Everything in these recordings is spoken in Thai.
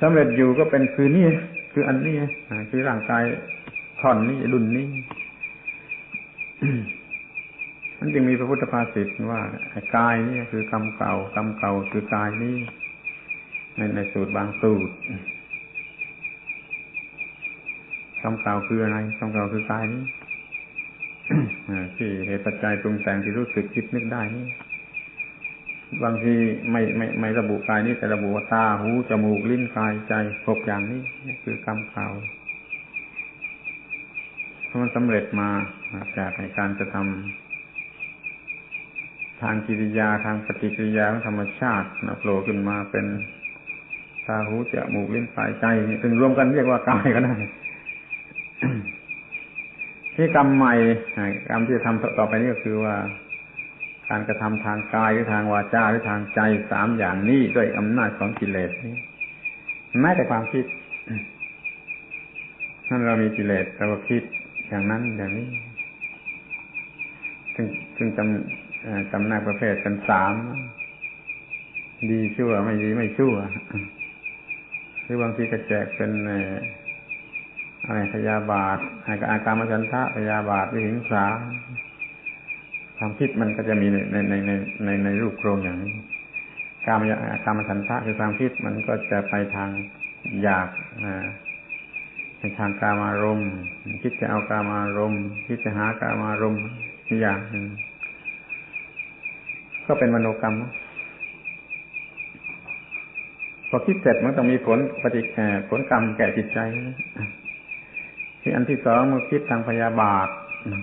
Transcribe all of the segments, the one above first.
สำเร็จอยู่ก็เป็นคือนี่คืออันนี้คือร่างกายท่อนนี้ดุนนี้มันจึงมีพระพุทธภาษิตว่ากายนี่คือกรรมเก่ากรรมเก่าคือกายนี้ในในสูตรบางสูตรกรรมเก่าคืออะไรกรรมเก่าคือกายนี้ที่เหตุปัจจัยปรุงแต่งที่รู้สึกคิดนึกได้นี่ บางทีไม่ไม่ไม่ระบุกายนี้แต่ระบุว่าตาหูจมูกลิ้นกายใจครบอย่างนี้นี่คือกรรมเก่าถ้ามันสำเร็จมาจากในการจะทำทางกิริยาทางปฏิกิริยาของธรรมชาตินะโผล่ขึ้นมาเป็นตาหูจมูกลิ้นกายใจถึงรวมกันเรียกว่ากายก็ได้ที่กรรมใหม่กรรมที่จะทำต่อไปนี้ก็คือว่า การกระทำทางกายหรือทางวาจาหรือทางใจสามอย่างนี้ด้วยอำนาจของกิเลสนี้แม้แต่ความคิดนั่นเรามีกิเลสเราก็คิดอย่างนั้นอย่างนี้ซึ่งซึ่งจำจำแนกประเภทกันสามดีชั่วไม่ดีไม่ชั่วหรือบางทีก็แจกเป็นอะไรพยาบาทอาการมฉันทะพยาบาทวิหิงสา ความคิดมันก็จะมีในในในในในรูปโครงอย่างนี้การมการมฉันทะคือความคิดมันก็จะไปทางอยากในทางกามารมณ์คิดจะเอากามารมณ์คิดจะหากามารมณ์อย่างหนึ่งก็เป็นมโนกรรมพอคิดเสร็จมันต้องมีผลปฏิผลกรรมแก่จิตใจที่อันที่สองเมื่อคิดทางพยาบาท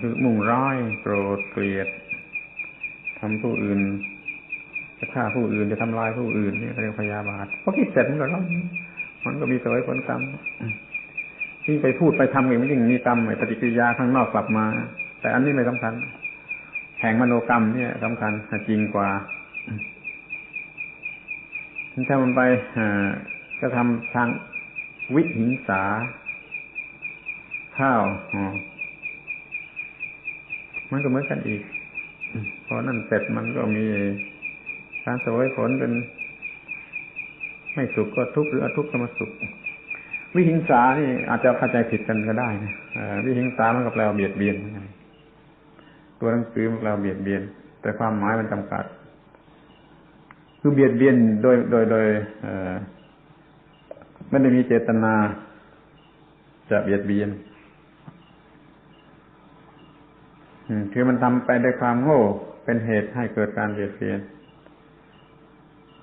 คือมุ่งร้ายโกรธเกลียด ทำผู้อื่น จะฆ่าผู้อื่นจะทำลายผู้อื่นนี่เรียกพยาบาทเพอคิดเสร็จมันก็ร้อนมันก็มีสวยผลกรรมที่ไปพูดไปทำเองมันยิ่งมีกรรมปฏิกิริยาข้างนอกกลับมา แต่อันนี้ไม่สำคัญ แห่งมโนกรรมเนี่ยสำคัญจริงกว่าถ้ามันไปก็ทำทางวิหิงสาข้าวมันก็เหมือนกันอีก พอนั่นเสร็จมันก็มีการสวยผลเป็น ไม่สุขก็ทุกข์หรืออทุกข์ก็มาสุข วิหิงสานี่อาจจะเข้าใจผิดกันก็ได้นะวิหิงสามันก็แปลว่าเบียดเบียนตัวหนังสือมันแปลว่าเบียดเบียน แต่ความหมายมันจำกัด คือเบียดเบียนโดยโดยโดยไม่ได้มีเจตนาจะเบียดเบียน คือมันทำไปด้วยความโง่ เป็นเหตุให้เกิดการเบียดเบียน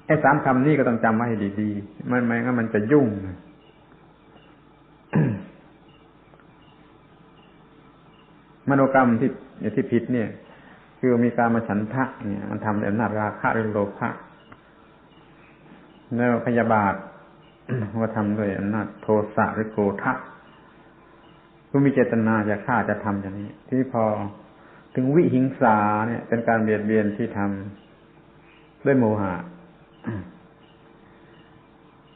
ไอ้สามคำนี้ก็ต้องจำไว้ให้ดีๆ ไม่ไม่งั้นมันจะยุ่ง มโนกรรมที่ที่ผิดเนี่ย คือมีการมาฉันทะเนี่ย มันทำด้วยอำนาจราคะหรือโลภะแล้วพยาบาทว่าทำด้วยอำนาจโทสะหรือโกรธะก็มีเจตนาจะฆ่าจะทำอย่างนี้ ที่พอ ถึงวิหิงสาเนี่ย เป็นการเบียดเบียนที่ทำด้วยโมหะ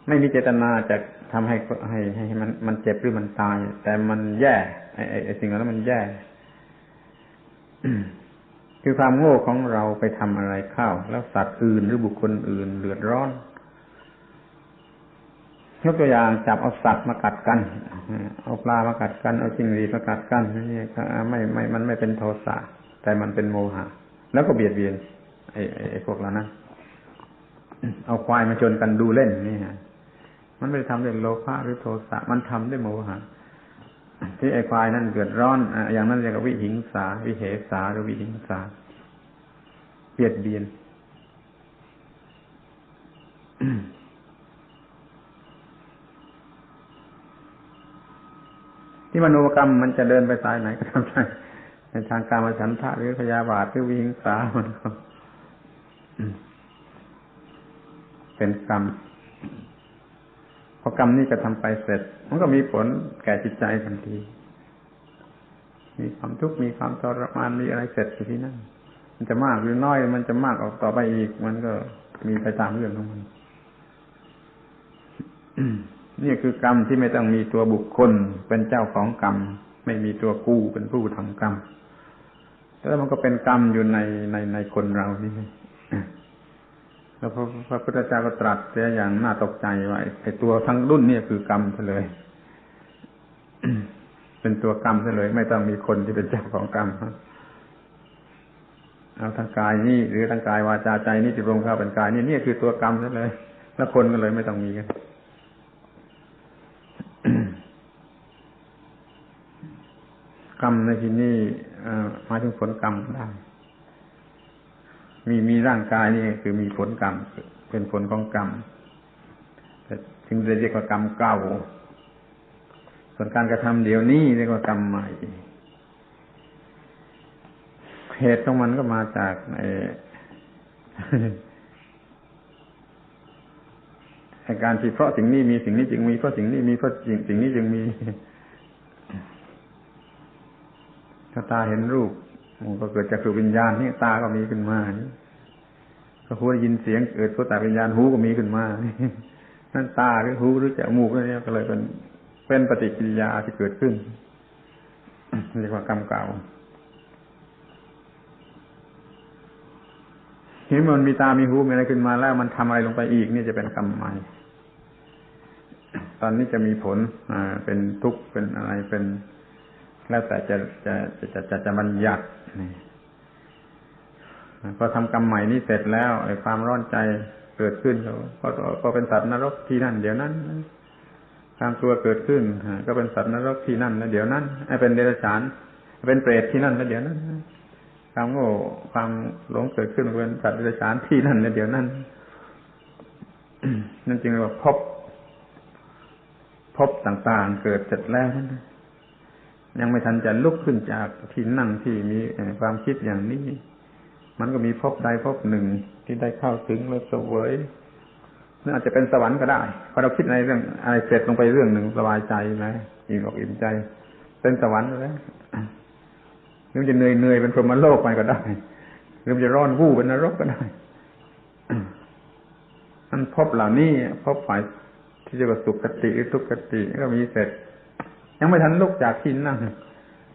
ไม่มีเจตนาจะทำให้ให้ให้มันมันเจ็บหรือมันตาย แต่มันแย่ไอ้ไอ้สิ่งนั้นมันแย่คือความโง่ของเราไปทำอะไรเข้า แล้วสัตว์อื่นหรือบุคคลอื่นเดือดร้อน ยกตัวอย่างจับเอาสัตว์มากัดกันเอาปลามากัดกันเอาจิงหรีมากัดกันนี่ไม่ไม่มันไม่เป็นโทสะแต่มันเป็นโมหะ แล้วก็เบียดเบียนไอ้ไอ้พวกเรานะเอาควายมาชนกันดูเล่นนี่ฮะมันไม่ได้ทำด้วยโลภะหรือโทสะมันทำด้วยโมหะที่ไอ้ควายนั่นเกิดร้อนอย่างนั้นเรียกว่าวิหิงสา วิเหสาหรือวิหิงสาเบียดเบียน ที่มโนกรรมมันจะเดินไปสายไหนก็ทำได้ในทางการมาฉันทะหรือพยาบาทหรือวิหิงสามันก็เป็นกรรมพอกรรมนี้จะทำไปเสร็จ มันก็มีผลแก่จิตใจทันที มีความทุกข์มีความทรมานมีอะไรเสร็จที่นั่นมันจะมากหรือน้อย มันจะมากออกต่อไปอีก มันก็มีไปตามเรื่องของมัน นี่คือกรรมที่ไม่ต้องมีตัวบุคคลเป็นเจ้าของกรรม ไม่มีตัวกู้เป็นผู้ทำกรรมแล้วมันก็เป็นกรรมอยู่ในในในคนเรานี่แล้วพระพระพุทธเจ้าก็ตรัสเสียอย่างน่าตกใจว่าไอ้ตัวทั้งรุ่นเนี่ยคือกรรมเฉลย เป็นตัวกรรมเฉลย ไม่ต้องมีคนที่เป็นเจ้าของกรรมเอาทางกายนี่หรือทางกายวาจาใจนี่ที่รวมเข้าเป็นกายนี่นี่คือตัวกรรมเลย แล้วคนก็เลยไม่ต้องมีกัน กรรมในที่นี้หมายถึงผลกรรมได้ มีมีร่างกายนี่คือมีผลกรรมเป็นผลของกรรมแต่ถึงจะเรียกว่ากรรมเก่า ส่วนการกระทำเดี๋ยวนี้เรียกว่ากรรมใหม่ เหตุของมันก็มาจากในการที่เพราะสิ่งนี้มีสิ่งนี้จึงมีเพราะสิ่งนี้มีเพราะสิ่งสิ่งนี้จึงมี ถ้าตาเห็นรูปมันก็เกิดจากสุวิญญาณนี่ตาก็มีขึ้นมานี่ก็หูได้ยินเสียงเกิดเพราะตวิญญาณหูก็มีขึ้นมานี่นั่นตาหรือหูหรือจมูกนี่ก็เลยเป็นเป็นปฏิกิริยาที่เกิดขึ้นเรียกว่ากรรมเก่าเห็นมันมีตามีหูมีอะไรขึ้นมาแล้วมันทำอะไรลงไปอีกนี่จะเป็นกรรมใหม่ตอนนี้จะมีผลอ่าเป็นทุกข์เป็นอะไรเป็น แล้วแต่จะจะจะจะจะจะบัญญัติพอทำกรรมใหม่นี้เสร็จแล้วไอ้ความร้อนใจเกิดขึ้นก็ก็เป็นสัตว์นรกที่นั่น เดี๋ยวนั้นความกลัวเกิดขึ้นก็เป็นสัตว์นรกที่นั่นแล้วเดี๋ยวนั้นไอ้เป็นเดรัจฉานเป็นเปรตที่นั่นแล้วเดี๋ยวนั้นความโง่ความหลงเกิดขึ้นเป็นสัตว์เดรัจฉานที่นั่นและเดี๋ยวนั้นนั่นจึงเรียกว่าพบพบต่างๆเกิดเสร็จแล้ว ยังไม่ทันจะลุกขึ้นจากที่นั่งที่มีความคิดอย่างนี้ มันก็มีพบใดพบหนึ่งที่ได้เข้าถึงแล้วสวยนั่นอาจจะเป็นสวรรค์ก็ได้พอเราคิดในเรื่องอะไรเสร็จลงไปเรื่องหนึ่งสบายใจนะอิ่มอกอิ่มใจ เป็นสวรรค์แล้วหรือจะเหนื่อยเหนื่อยเป็นพรหมโลกไปก็ได้หรือจะร้อนวู่เป็นนรกก็ได้มันพบเหล่านี้พบฝ่ายที่จะกสุขติหรือทุกขติก็มีเสร็จ ยังไม่ทันลุกจากที่นั่ง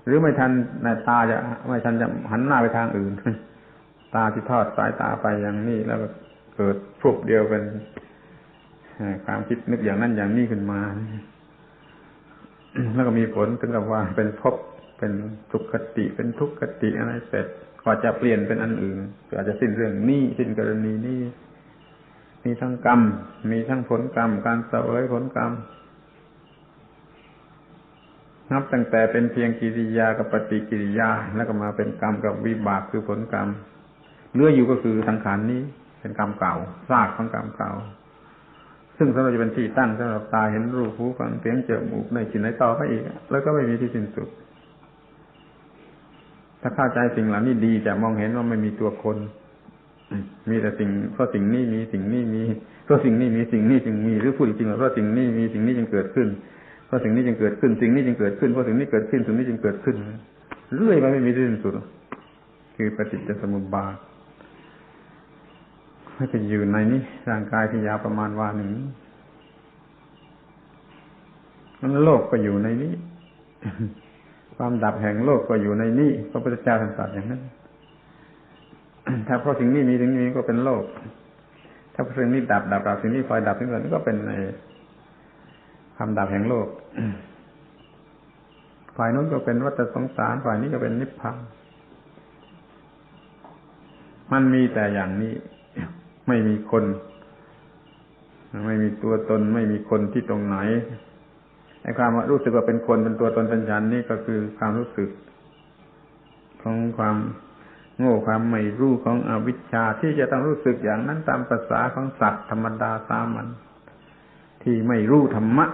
หรือไม่ทันในตาจะไม่ทันจะหันหน้าไปทางอื่น ตาที่ทอดสายตาไปอย่างนี้แล้วก็เกิดพวกเดียวเป็นความคิดนึกอย่างนั้นอย่างนี้ขึ้นมา แล้วก็มีผลถึงกับว่าเป็นพบเป็นสุขติเป็นทุกขติอะไรเสร็จก็จะเปลี่ยนเป็นอันอื่นก็อาจจะสิ้นเรื่องนี้สิ้นกรณีนี้มีทั้งกรรม มีทั้งผลกรรม การเสวยผลกรรม นับตั้งแต่เป็นเพียงกิริยากับปฏิกิริยาแล้วก็มาเป็นกรรมกับวิบากคือผลกรรมเลืออยู่ก็คือสังขารนี้เป็นกรรมเก่าซากของกรรมเก่า ซึ่งสำหรับจะเป็นที่ตั้งสำหรับตาเห็นรูปหูฟังเสียงเจอมูกในจิตในต่อไปอีก แล้วก็ไม่มีที่สิ้นสุด ถ้าเข้าใจสิ่งเหล่านี้ดีจะมองเห็นว่าไม่มีตัวคนมีแต่สิ่งเพราะสิ่งนี้มีสิ่งนี้มีเพราะสิ่งนี้มีสิ่งนี้จึงมีหรือพูดจริงๆเพราะสิ่งนี้มีสิ่งนี้จึงเกิดขึ้น ราะสิ่งนี้จึงเกิดขึ้น สิ่งนี้จึงเกิดขึ้น เพราะสิ่งนี้เกิดขึ้น สิ่งนี้จึงเกิดขึ้น เรื่อยไปไม่มีที่สิ้นสุด คือปฏิจจสมุปบาทให้ไปอยู่ในนี้ร่างกายที่ยาวประมาณวาหนึ่งมันโลกก็อยู่ในนี้ ความดับแห่งโลกก็อยู่ในนี้พระพุทธเจ้าท่านตรัสอย่างนั้น ถ้าเพราะสิ่งนี้มีสิ่งนี้ก็เป็นโลก ถ้าเพราะสิ่งนี้ดับดับดับสิ่งนี้คอยดับสิ่งนี้ก็เป็นใน ความดับแห่งโลก ฝ่ายนู้นก็เป็นวัฏสงสาร ฝ่ายนี้ก็เป็นนิพพาน มันมีแต่อย่างนี้ ไม่มีคน ไม่มีตัวตน ไม่มีคนที่ตรงไหนไอ้ความรู้สึกว่าเป็นคนเป็นตัวตนเป็นฉันนี่ก็คือความรู้สึก ของความโง่ความไม่รู้ของอวิชชาที่จะต้องรู้สึกอย่างนั้นตามภาษาของสัตว์ธรรมดาสามัญ ที่ไม่รู้ธรรมะ